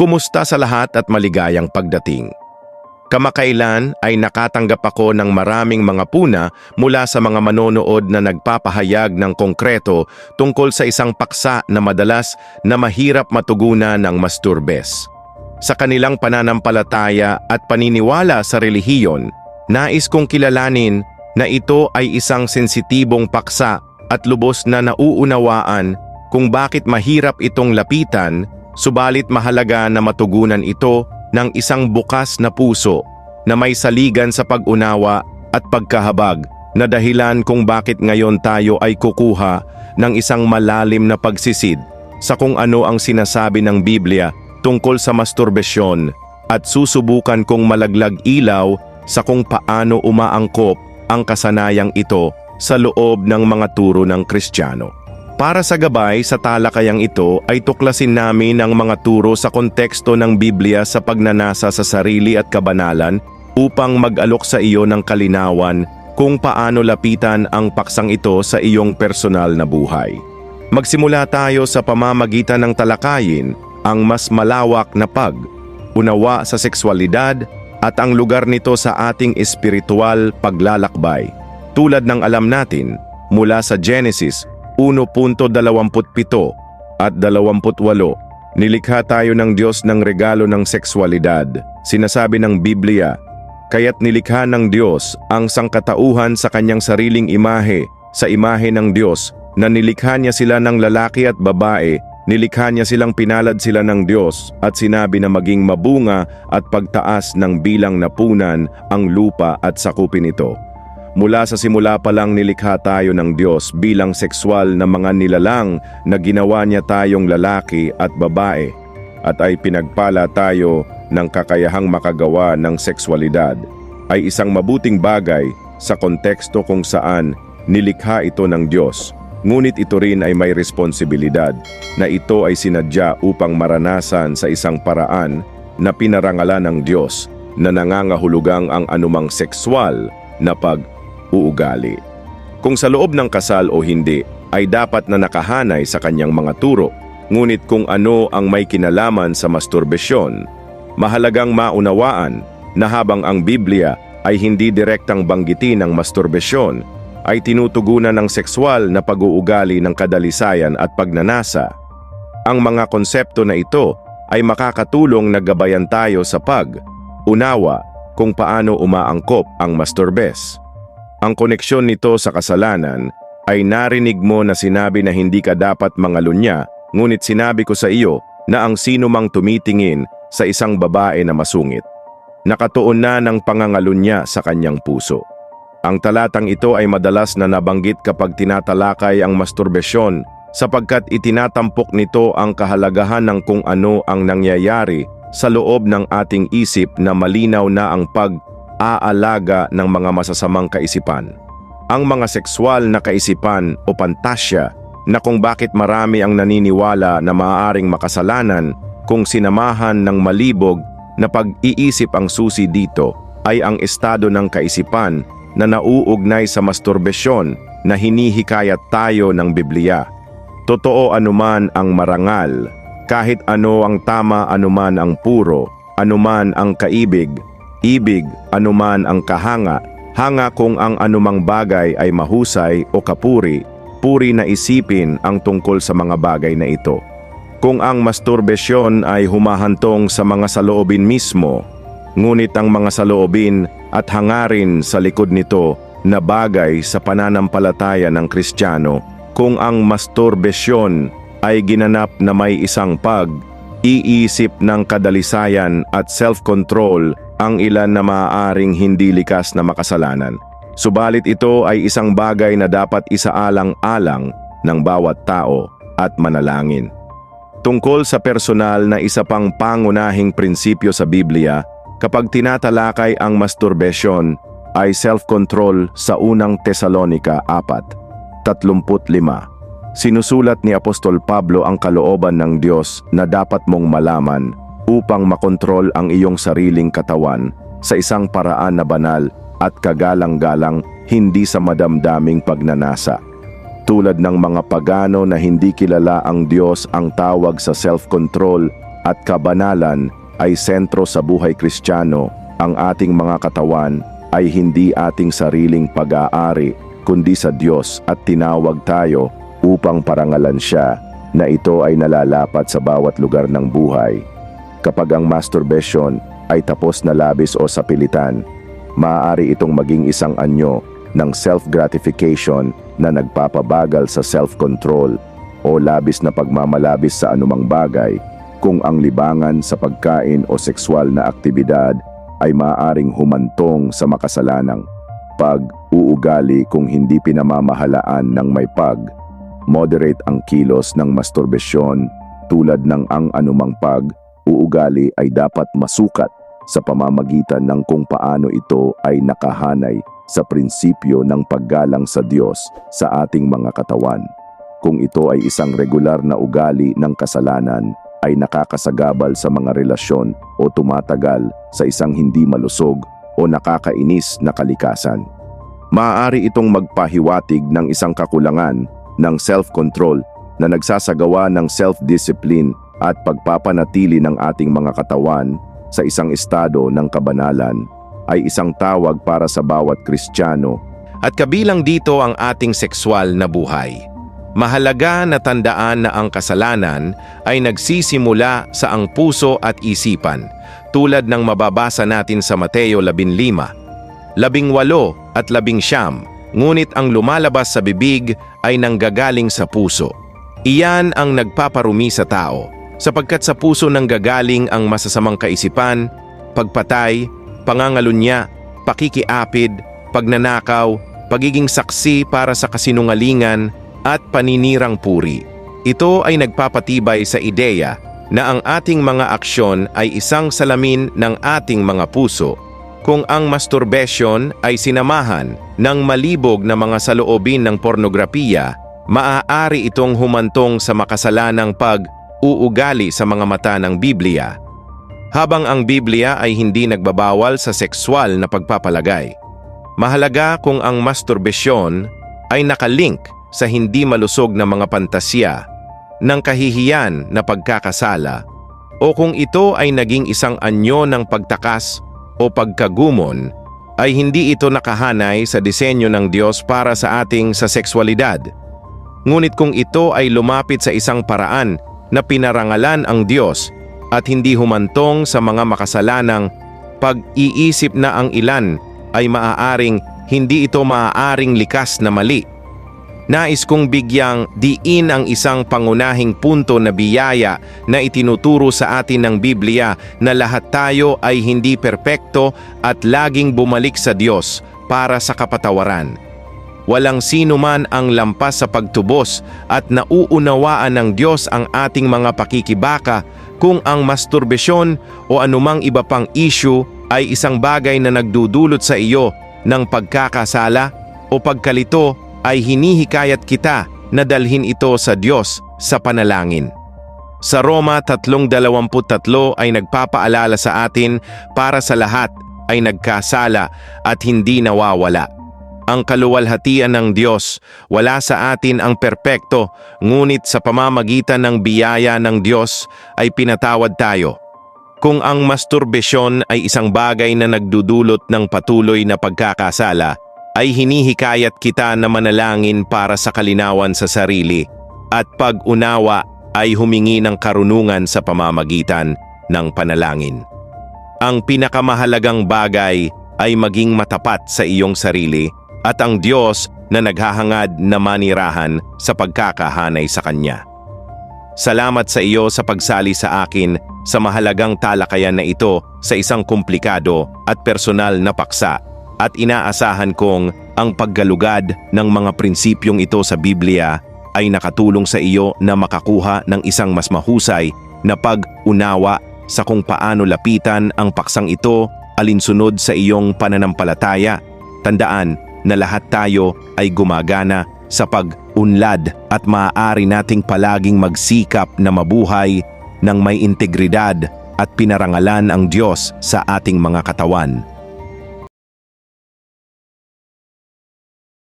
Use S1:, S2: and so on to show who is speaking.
S1: Kumusta sa lahat at maligayang pagdating. Kamakailan ay nakatanggap ako ng maraming mga puna mula sa mga manonood na nagpapahayag ng konkreto tungkol sa isang paksa na madalas na mahirap matugunan ng masturbes. Sa kanilang pananampalataya at paniniwala sa relihiyon, nais kong kilalanin na ito ay isang sensitibong paksa at lubos na nauunawaan kung bakit mahirap itong lapitan, subalit mahalaga na matugunan ito ng isang bukas na puso na may saligan sa pag-unawa at pagkahabag na dahilan kung bakit ngayon tayo ay kukuha ng isang malalim na pagsisid sa kung ano ang sinasabi ng Biblia tungkol sa masturbasyon at susubukan kong malaglag ilaw sa kung paano umaangkop ang kasanayang ito sa loob ng mga turo ng Kristiyano. Para sa gabay sa talakayang ito ay tuklasin namin ang mga turo sa konteksto ng Biblia sa pagnanasa sa sarili at kabanalan upang mag-alok sa iyo ng kalinawan kung paano lapitan ang paksang ito sa iyong personal na buhay. Magsimula tayo sa pamamagitan ng talakayin ang mas malawak na pag, unawa sa sexualidad at ang lugar nito sa ating espiritual paglalakbay. Tulad ng alam natin, mula sa Genesis 1.27 at 28, nilikha tayo ng Diyos ng regalo ng sexualidad. Sinasabi ng Biblia, kaya't nilikha ng Diyos ang sangkatauhan sa kanyang sariling imahe, sa imahe ng Diyos, na nilikha niya sila ng lalaki at babae, nilikha niya silang pinalad sila ng Diyos at sinabi na maging mabunga at pagtaas ng bilang napunan ang lupa at sakupin ito. Mula sa simula pa lang nilikha tayo ng Diyos bilang sexual na mga nilalang na ginawa niya tayong lalaki at babae at ay pinagpala tayo ng kakayahang makagawa ng sexualidad ay isang mabuting bagay sa konteksto kung saan nilikha ito ng Diyos. Ngunit ito rin ay may responsibilidad na ito ay sinadya upang maranasan sa isang paraan na pinarangalan ng Diyos na nangangahulugang ang anumang sexual na pag-uugali. Kung sa loob ng kasal o hindi, ay dapat na nakahanay sa kanyang mga turo. Ngunit kung ano ang may kinalaman sa masturbasyon, mahalagang maunawaan na habang ang Biblia ay hindi direktang banggitin ng masturbasyon, ay tinutugunan ng sexual na pag-uugali ng kadalisayan at pagnanasa. Ang mga konsepto na ito ay makakatulong na gabayan tayo sa pag, unawa kung paano umaangkop ang masturbes. Ang koneksyon nito sa kasalanan ay narinig mo na sinabi na hindi ka dapat mangalunya, ngunit sinabi ko sa iyo na ang sino mang tumitingin sa isang babae na masungit. Nakatuon na ng pangangalunya sa kanyang puso. Ang talatang ito ay madalas na nabanggit kapag tinatalakay ang masturbasyon sapagkat itinatampok nito ang kahalagahan ng kung ano ang nangyayari sa loob ng ating isip na malinaw na ang pag-aalaga ng mga masasamang kaisipan. Ang mga sexual na kaisipan o pantasya na kung bakit marami ang naniniwala na maaaring makasalanan kung sinamahan ng malibog na pag-iisip ang susi dito ay ang estado ng kaisipan na nauugnay sa masturbasyon na hinihikayat tayo ng Biblia. Totoo anuman ang marangal, kahit ano ang tama anuman ang puro, anuman ang kaibig, ibig anuman ang kahanga, hanga kung ang anumang bagay ay mahusay o kapuri, puri na isipin ang tungkol sa mga bagay na ito. Kung ang masturbasyon ay humahantong sa mga saloobin mismo, ngunit ang mga saloobin at hangarin sa likod nito na bagay sa pananampalataya ng Kristiyano kung ang masturbasyon ay ginanap na may isang pag, iisip ng kadalisayan at self-control ang ilan na maaaring hindi likas na makasalanan. Subalit ito ay isang bagay na dapat isaalang-alang ng bawat tao at manalangin. Tungkol sa personal na isa pang pangunahing prinsipyo sa Biblia, kapag tinatalakay ang masturbasyon ay self-control sa unang Tesalonika 4.35. Sinusulat ni Apostol Pablo ang kalooban ng Diyos na dapat mong malaman upang makontrol ang iyong sariling katawan sa isang paraan na banal at kagalang-galang hindi sa madamdaming pagnanasa. Tulad ng mga pagano na hindi kilala ang Diyos ang tawag sa self-control at kabanalan ay sentro sa buhay kristyano, ang ating mga katawan ay hindi ating sariling pag-aari kundi sa Diyos at tinawag tayo upang parangalan siya na ito ay nalalapat sa bawat lugar ng buhay. Kapag ang masturbation ay tapos na labis o sapilitan, maaari itong maging isang anyo ng self-gratification na nagpapabagal sa self-control o labis na pagmamalabis sa anumang bagay kung ang libangan sa pagkain o sexual na aktibidad ay maaaring humantong sa makasalanang pag-uugali kung hindi pinamamahalaan ng may pag. Moderate ang kilos ng masturbasyon tulad ng ang anumang pag-uugali ay dapat masukat sa pamamagitan ng kung paano ito ay nakahanay sa prinsipyo ng paggalang sa Diyos sa ating mga katawan. Kung ito ay isang regular na ugali ng kasalanan, ay nakakasagabal sa mga relasyon o tumatagal sa isang hindi malusog o nakakainis na kalikasan. Maaari itong magpahiwatig ng isang kakulangan ng self-control na nagsasagawa ng self-discipline at pagpapanatili ng ating mga katawan sa isang estado ng kabanalan ay isang tawag para sa bawat Kristiyano
S2: At kabilang dito ang ating sexual na buhay. Mahalaga na tandaan na ang kasalanan ay nagsisimula sa ang puso at isipan, tulad ng mababasa natin sa Mateo 15, 18 at 19, ngunit ang lumalabas sa bibig ay nanggagaling sa puso. Iyan ang nagpaparumi sa tao, sapagkat sa puso nanggagaling ang masasamang kaisipan, pagpatay, pangangalunya, pakikiapid, pagnanakaw, pagiging saksi para sa kasinungalingan, at paninirang puri. Ito ay nagpapatibay sa ideya na ang ating mga aksyon ay isang salamin ng ating mga puso. Kung ang masturbation ay sinamahan ng malibog na mga saloobin ng pornografiya, maaari itong humantong sa makasalanang pag-uugali sa mga mata ng Biblia. Habang ang Biblia ay hindi nagbabawal sa sexual na pagpapalagay. Mahalaga kung ang masturbasyon ay nakalink sa hindi malusog na mga pantasya ng kahihiyan na pagkakasala o kung ito ay naging isang anyo ng pagtakas o pagkagumon ay hindi ito nakahanay sa disenyo ng Diyos para sa ating sa sexualidad. Ngunit kung ito ay lumapit sa isang paraan na pinarangalan ang Diyos at hindi humantong sa mga makasalanang pag-iisip na ang ilan ay maaaring hindi ito maaaring likas na mali Nais kong bigyang diin ang isang pangunahing punto na biyaya na itinuturo sa atin ng Biblia na lahat tayo ay hindi perpekto at laging bumalik sa Diyos para sa kapatawaran. Walang sino man ang lampas sa pagtubos at nauunawaan ng Diyos ang ating mga pakikibaka kung ang masturbasyon o anumang iba pang issue ay isang bagay na nagdudulot sa iyo ng pagkakasala o pagkalito ay hinihikayat kita na dalhin ito sa Diyos sa panalangin. Sa Roma 3.23 ay nagpapaalala sa atin para sa lahat ay nagkasala at hindi nawawala. Ang kaluwalhatian ng Diyos, wala sa atin ang perpekto, ngunit sa pamamagitan ng biyaya ng Diyos ay pinatawad tayo. Kung ang masturbasyon ay isang bagay na nagdudulot ng patuloy na pagkakasala, ay hinihikayat kita na manalangin para sa kalinawan sa sarili at pag-unawa ay humingi ng karunungan sa pamamagitan ng panalangin. Ang pinakamahalagang bagay ay maging matapat sa iyong sarili at ang Diyos na naghahangad na manirahan sa pagkakahanay sa Kanya. Salamat sa iyo sa pagsali sa akin sa mahalagang talakayan na ito sa isang komplikado at personal na paksa at inaasahan kong ang paggalugad ng mga prinsipyong ito sa Biblia ay nakatulong sa iyo na makakuha ng isang mas mahusay na pag-unawa sa kung paano lapitan ang paksang ito alinsunod sa iyong pananampalataya. Tandaan na lahat tayo ay gumagana sa pag-unlad at maaari nating palaging magsikap na mabuhay ng may integridad at pinarangalan ang Diyos sa ating mga katawan.